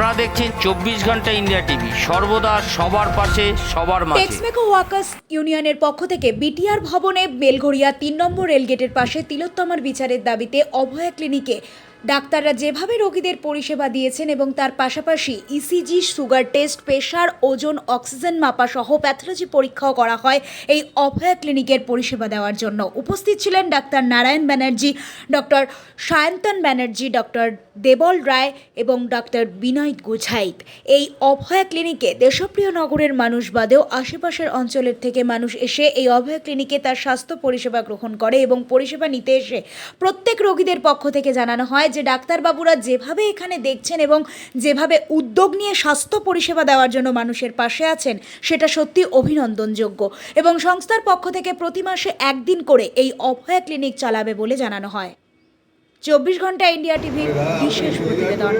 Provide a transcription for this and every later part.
আপনারা দেখছেন চব্বিশ ঘণ্টা ইন্ডিয়া টিভি। সর্বদা সবার পাশে, সবার মাঝে। টেক্সমেকো ওয়ার্কার্স ইউনিয়নের পক্ষ থেকে বিটিআর ভবনে বেলঘড়িয়া তিন নম্বর রেলগেটের পাশে তিলোত্তমার বিচারের দাবিতে অভয়া ক্লিনিকে ডাক্তাররা যেভাবে রোগীদের পরিষেবা দিয়েছেন এবং তার পাশাপাশি ইসিজি সুগার টেস্ট, প্রেশার, ওজন, অক্সিজেন মাপা সহ প্যাথোলজি পরীক্ষাও করা হয় এই অভয়া ক্লিনিকের পরিষেবা দেওয়ার জন্য। উপস্থিত ছিলেন doctor Narayan Banerjee, doctor Sayantan Banerjee, doctor Debal Roy এবং ডক্টর বিনয় গোঝাইত এই অভয়া ক্লিনিকে দেশপ্রিয় নগরের মানুষ বাদেও আশেপাশের অঞ্চলের থেকে মানুষ এসে এই অভয়া ক্লিনিকে তার স্বাস্থ্য পরিষেবা গ্রহণ করে এবং পরিষেবা নিতে এসে প্রত্যেক রোগীদের পক্ষ থেকে জানানো হয় যে ডাক্তারবাবুরা যেভাবে এখানে দেখছেন এবং যেভাবে উদ্যোগ নিয়ে স্বাস্থ্য পরিষেবা দেওয়ার জন্য মানুষের পাশে আছেন, সেটা সত্যি অভিনন্দনযোগ্য। এবং সংস্থার পক্ষ থেকে প্রতি মাসে একদিন করে এই অভয়া ক্লিনিক চালাবে বলে জানানো হয়। চব্বিশ ঘণ্টা ইন্ডিয়া টিভির বিশেষ প্রতিবেদন।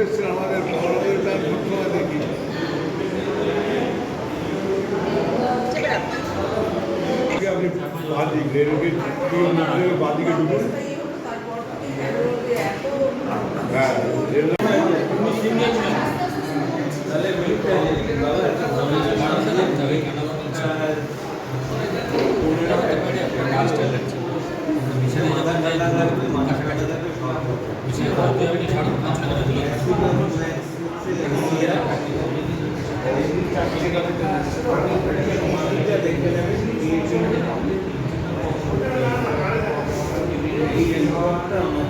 বাদিক হ্যাঁ রেল সপ্তাহে একবার দশ দিনে আর সেগুলো আমার ফাইভোগ্রেস সুগার ফসফার আপনি এক্সরে এক্সরে কিছু ধরা পড়বে না এটা তো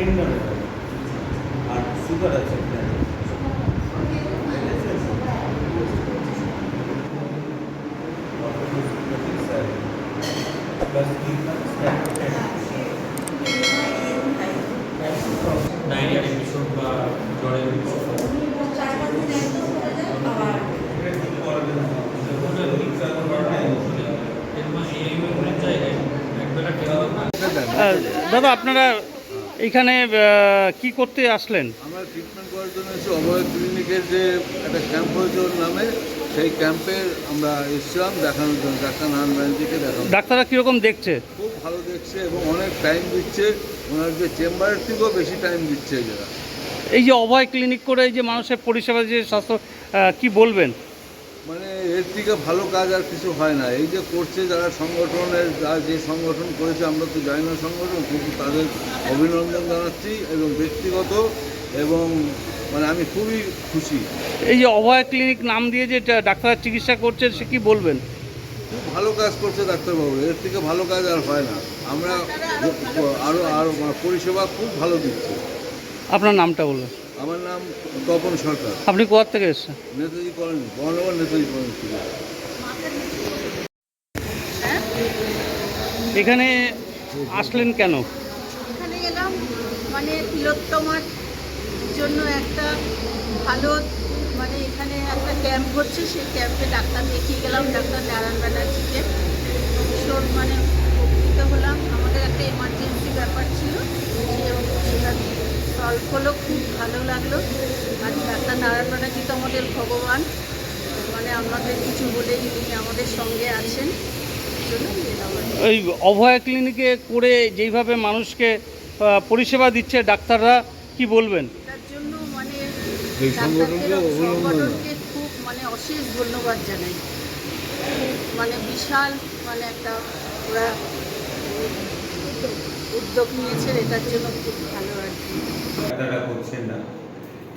টেন্ডার আর সুগার আছে আপনার প্লাস ডায়রিয়ার এপিসোড বা জ্বরের এপিসোড জায়গায় একবেলা আহ, দাদা আপনারা এইখানে আহ, কি করতে আসলেন? আমরা ট্রিটমেন্ট করার জন্য এসে অভয় ক্লিনিকের যে একটা ক্যাম্প হয়েছে ওর নামে সেই ক্যাম্পে আমরা এসেছিলাম দেখানোর জন্য। ডাক্তার নারায়ণ ব্যানার্জিকে দেখানো ডাক্তাররা কীরকম দেখছে? খুব ভালো দেখছে এবং অনেক টাইম দিচ্ছে। ওনার যে চেম্বারের থেকেও বেশি টাইম দিচ্ছে এরা এই যে অভয় ক্লিনিক করে এই যে মানুষের পরিষেবা যে স্বাস্থ্য কি বলবেন? মানে এর থেকে ভালো কাজ আর কিছু হয় না। এই যে করছে যারা সংগঠনের যা যে সংগঠন করেছে আমরা তো জানি না সংগঠন কিন্তু তাদের অভিনন্দন জানাচ্ছি এবং ব্যক্তিগত এবং মানে আমি খুবই খুশি। এই যে অভয় ক্লিনিক নাম দিয়ে যে ডাক্তার চিকিৎসা করছে সে কি বলবেন? খুব ভালো কাজ করছে ডাক্তারবাবু এর থেকে ভালো কাজ আর হয় না। আমরা আরও আরও পরিষেবা খুব ভালো দিচ্ছে। আপনার নামটা বলবেন আমার নাম তপন সরকার। আপনি কোথা থেকে এসছেন? নেতাজি কলোনি বর্ণবান নেতাজি কলোনি এখানে আসলেন কেন? এখানে এলাম মানে তিলোত্তমার জন্য একটা ভালো মানে এখানে একটা ক্যাম্প হচ্ছে সেই ক্যাম্পে ডাক্তার দেখিয়ে গেলাম ডাক্তার নারায়ণ ব্যানার্জিকে। ভীষণ মানে উপকৃত হলাম আমাদের একটা এমার্জেন্সি ব্যাপার ছিল সে- সেটা সলভ হলো খুব লাগল আর ডাক্তার নারায়ণ ব্যানার্জি তো আমাদের ভগবান। মানে আমাদের কিছু বলেই তিনি আমাদের সঙ্গে আছেন। এই অভয় ক্লিনিকে করে যেইভাবে মানুষকে পরিষেবা দিচ্ছে ডাক্তাররা কি বলবেন? তার জন্য মানে সংগঠনকে খুব মানে অশেষ ধন্যবাদ জানাই। খুব মানে বিশাল মানে একটা ওরা উদ্যোগ নিয়েছেন এটার জন্য খুব ভালো আর কি। করছেন না।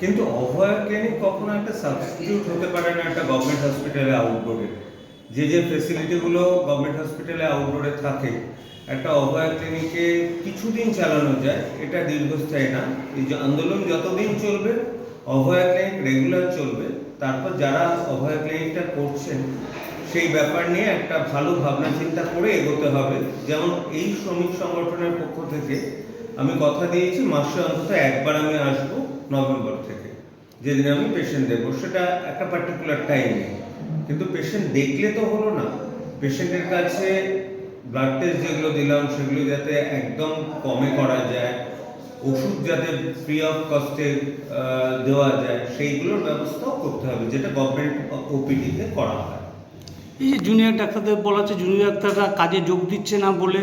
কিন্তু অভয় ক্লিনিক কখনো একটা সাবস্টিটিউট হতে পারে না একটা গভর্নমেন্ট হসপিটালে আউটডোরে যে যে ফেসিলিটিগুলো গভর্নমেন্ট হসপিটালে আউটডোরে থাকে, একটা অভয় ক্লিনিকে কিছুদিন চালানো যায়, এটা দীর্ঘস্থায়ী না। এই যে আন্দোলন যতদিন চলবে অভয় ক্লিনিক রেগুলার চলবে, তারপর যারা অভয় ক্লিনিকটা করছেন, সেই ব্যাপার নিয়ে একটা ভালো ভাবনা চিন্তা করে এগোতে হবে। যেমন এই শ্রমিক সংগঠনের পক্ষ থেকে আমি কথা দিয়েছি, মাসে অন্তত একবার আমি আসব। নভেম্বর থেকে। যেদিন আমি পেশেন্ট দেখব সেটা একটা পার্টিকুলার টাইমে কিন্তু পেশেন্ট দেখলে তো হলো না। পেশেন্টের কাছে ব্লাড টেস্ট যেগুলো দিলাম সেগুলো যাতে একদম কমে করা যায় ওষুধ যাতে ফ্রি অফ কস্টে দেওয়া যায় সেইগুলোর ব্যবস্থাও করতে হবে যেটা গভর্নমেন্ট ওপিডিতে করা হয়। এই যে জুনিয়র ডাক্তারদের বলা হচ্ছে জুনিয়র ডাক্তাররা কাজে যোগ দিচ্ছে না বলে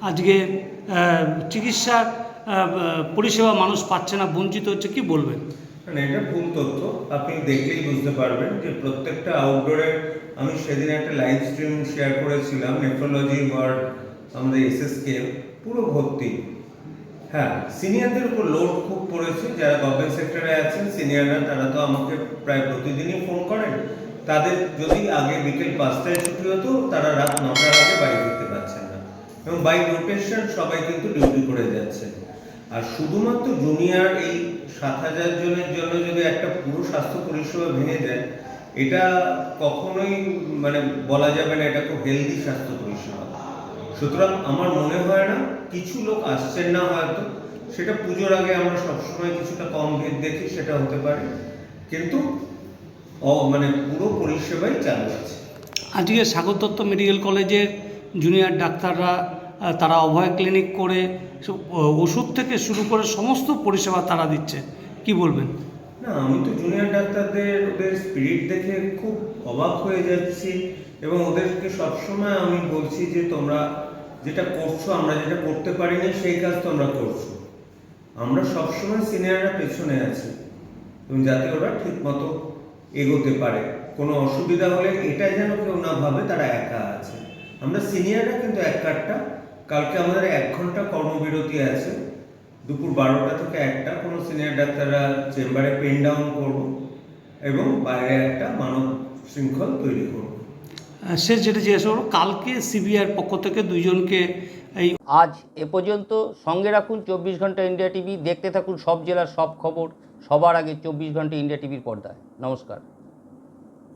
আজকে আহ, পরিষেবা মানুষ পাচ্ছে না, বঞ্চিত হচ্ছে, কি বলবেন? এটা ভুল তথ্য। আপনি দেখলেই বুঝতে পারবেন যে প্রত্যেকটা আউটডোরে আমি সেদিন একটা লাইভ স্ট্রিম শেয়ার করেছিলাম নেফ্রোলজি ওয়ার্ড আমাদের এসএসকে পুরো ভর্তি। হ্যাঁ সিনিয়রদের উপর লোড খুব পড়েছে, যারা গভর্নমেন্ট সেক্টরে আছেন সিনিয়ররা তারা তো আমাকে প্রায় প্রতিদিনই ফোন করেন। তাদের যদি আগে বিকেল পাঁচটায় ছুটি হতো, তারা রাত নটার আগে বাড়ি ফিরতে পারছেন না। এবং বাই রোটেশন সবাই কিন্তু ডিউটি করে যাচ্ছে আর শুধুমাত্র জুনিয়র এই সাত হাজার জনের জন্য যদি একটা পুরো স্বাস্থ্য পরিষেবা ভেঙে যায় এটা কখনোই মানে বলা যাবে না এটা খুব হেলদি স্বাস্থ্য পরিষেবা। সুতরাং আমার মনে হয় না, কিছু লোক আসছেন না হয়তো, সেটা পুজোর আগে আমরা সবসময় কিছুটা কম ভিড় দেখি, সেটা হতে পারে। কিন্তু মানে পুরো পরিষেবাই চালু আছে। আজকে সাগর দত্ত মেডিকেল কলেজের জুনিয়র ডাক্তাররা তারা অভয় ক্লিনিক করে ওষুধ থেকে শুরু করে সমস্ত পরিষেবা তারা দিচ্ছে। কি বলবেন? না, আমি তো জুনিয়র ডাক্তারদের, ওদের স্পিরিট দেখে খুব অবাক হয়ে যাচ্ছি এবং ওদেরকে সবসময় আমি বলছি যে, তোমরা যেটা করছ, আমরা যেটা করতে পারিনি সেই কাজ তোমরা করছ। আমরা সবসময় সিনিয়ররা পেছনে আছি এবং যাতে ওরা ঠিক মতো এগোতে পারে। কোনো অসুবিধা হলে এটা যেন কেউ না ভাবে, তারা একা আছে। আমরা সিনিয়ররা কিন্তু এক কাঠটা কালকে আমাদের এক ঘণ্টা কর্মবিরতি আছে। দুপুর বারোটা থেকে একটা কোনো সিনিয়র ডাক্তাররা চেম্বারে পেন ডাউন করব এবং বাইরে একটা মানব শৃঙ্খল তৈরি করব। শেষ যেটা জিজ্ঞাসা করব কালকে সিবিআর পক্ষ থেকে দুইজনকে এই আজ এ পর্যন্ত সঙ্গে রাখুন চব্বিশ ঘণ্টা ইন্ডিয়া টিভি দেখতে থাকুন সব জেলার সব খবর সবার আগে চব্বিশ ঘণ্টা ইন্ডিয়া টিভির পর্দায়। নমস্কার।